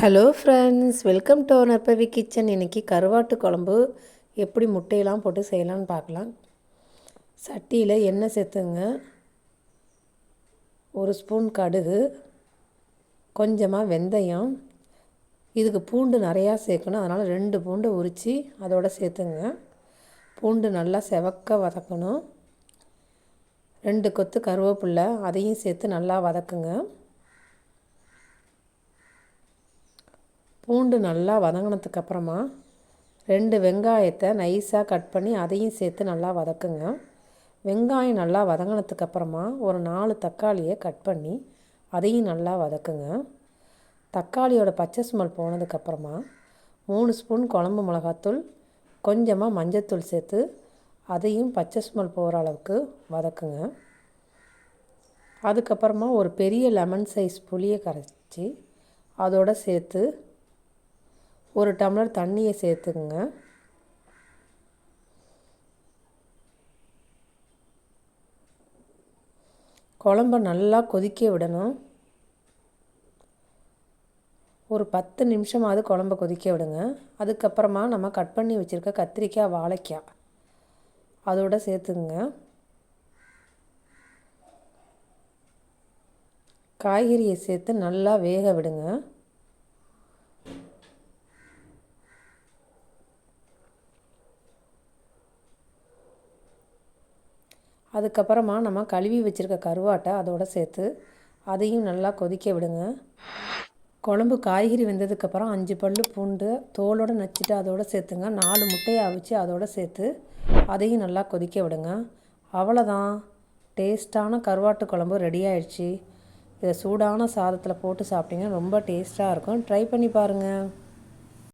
Hello friends welcome to Narpavi kitchen இன்றைக்கி கருவாட்டு குழம்பு எப்படி முட்டையெல்லாம் போட்டு செய்யலான்னு பார்க்கலாம். சட்டியில் எண்ணெய் சேர்த்துங்க. ஒரு ஸ்பூன் கடுகு கொஞ்சமாக வெந்தயம். இதுக்கு பூண்டு நிறையா சேர்க்கணும். அதனால் ரெண்டு பூண்டு உரித்து அதோடு சேர்த்துங்க. பூண்டு நல்லா செவக்க வதக்கணும். ரெண்டு கொத்து கருவேப்பில்லை அதையும் சேர்த்து நல்லா வதக்குங்க. பூண்டு நல்லா வதங்கினதுக்கு அப்புறமா ரெண்டு வெங்காயத்தை நைஸாக கட் பண்ணி அதையும் சேர்த்து நல்லா வதக்குங்க. வெங்காயம் நல்லா வதங்கினதுக்கு அப்புறமா ஒரு நாலு தக்காளியை கட் பண்ணி அதையும் நல்லா வதக்குங்க. தக்காளியோட பச்சை ஸ்மெல் போனதுக்கப்புறமா மூணு ஸ்பூன் குழம்பு மிளகாத்தூள் கொஞ்சமாக மஞ்சத்தூள் சேர்த்து அதையும் பச்சை ஸ்மெல் போகிற அளவுக்கு வதக்குங்க. அதுக்கப்புறமா ஒரு பெரிய லெமன் சைஸ் புளியை கரைச்சி அதோடு சேர்த்து ஒரு டம்ளர் தண்ணியை சேர்த்துக்குங்க. குழம்ப நல்லா கொதிக்க விடணும். ஒரு பத்து நிமிஷமாவது குழம்ப கொதிக்க விடுங்க. அதுக்கப்புறமா நம்ம கட் பண்ணி வச்சுருக்க கத்திரிக்காய் வாழைக்காய் அதோடு சேர்த்துங்க காய்கறியை சேர்த்து நல்லா வேக விடுங்க. அதுக்கப்புறமா நம்ம கழுவி வச்சுருக்க கருவாட்டை அதோடு சேர்த்து அதையும் நல்லா கொதிக்க விடுங்க. குழம்பு காய்கறி வெந்ததுக்கப்புறம் அஞ்சு பல் பூண்டு தோலோடு நச்சுட்டு அதோடு சேர்த்துங்க. நாலு முட்டையை அவிச்சு அதோடு சேர்த்து அதையும் நல்லா கொதிக்க விடுங்க. அவ்வளோதான் டேஸ்ட்டான கருவாட்டு குழம்பு ரெடி ஆயிடுச்சு. இதை சூடான சாதத்தில் போட்டு சாப்பிட்டிங்கன்னா ரொம்ப டேஸ்ட்டாக இருக்கும். ட்ரை பண்ணி பாருங்கள்